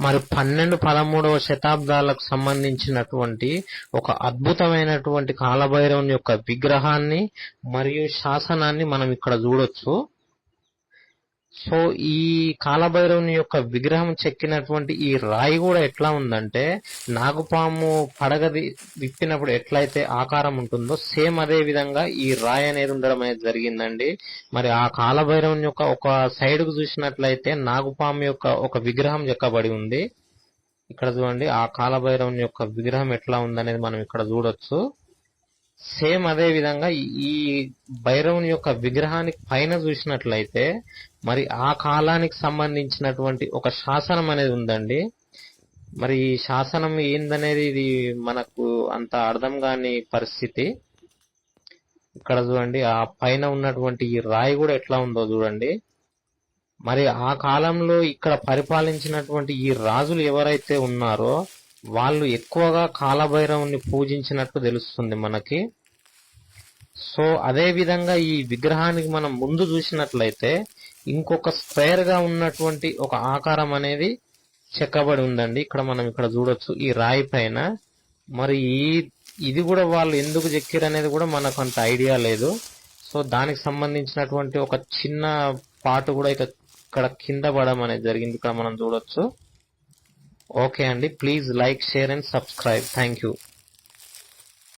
మరి పన్నెండు పదమూడవ శతాబ్దాలకు సంబంధించినటువంటి ఒక అద్భుతమైనటువంటి కాలభైరవుని యొక్క విగ్రహాన్ని మరియు శాసనాన్ని మనం ఇక్కడ చూడొచ్చు. సో ఈ కాలభైరవుని యొక్క విగ్రహం చెక్కినటువంటి ఈ రాయి కూడా ఎట్లా ఉందంటే నాగుపాము పడగది విప్పినప్పుడు ఎట్లయితే ఆకారం ఉంటుందో సేమ్ అదే విధంగా ఈ రాయి అనేది ఉండడం అనేది జరిగిందండి. మరి ఆ కాలభైరవుని యొక్క ఒక సైడ్కు చూసినట్లయితే నాగుపాము యొక్క ఒక విగ్రహం చెక్కబడి ఉంది. ఇక్కడ చూడండి ఆ కాలభైరవుని యొక్క విగ్రహం ఎట్లా ఉందనేది మనం ఇక్కడ చూడొచ్చు. సేమ్ అదే విధంగా ఈ- భైరవుని యొక్క విగ్రహానికి పైన చూసినట్లయితే మరి ఆ కాలానికి సంబంధించినటువంటి ఒక శాసనం అనేది ఉందండి. మరి ఈ శాసనం ఏందనేది ఇది మనకు అంత అర్థం కాని పరిస్థితి. ఇక్కడ చూడండి ఆ పైన ఉన్నటువంటి ఈ రాయి కూడా ఎట్లా ఉందో చూడండి. మరి ఆ కాలంలో ఇక్కడ పరిపాలించినటువంటి ఈ రాజులు ఎవరైతే ఉన్నారో వాళ్ళు ఎక్కువగా కాలభైరవుని పూజించినట్టు తెలుస్తుంది మనకి. సో అదే విధంగా ఈ విగ్రహానికి మనం ముందు చూసినట్లయితే ఇంకొక స్క్వేర్గా ఉన్నటువంటి ఒక ఆకారం అనేది చెక్కబడి ఉందండి. ఇక్కడ మనం ఇక్కడ చూడొచ్చు ఈ రాయి పైన. మరి ఈ ఇది కూడా వాళ్ళు ఎందుకు చెక్కిరు అనేది కూడా మనకు అంత ఐడియా లేదు. సో దానికి సంబంధించినటువంటి ఒక చిన్న పాటు కూడా ఇక్కడ కింద పడడం అనేది జరిగింది. ఇక్కడ మనం చూడొచ్చు. ఓకే అండి. Please like share and subscribe. Thank you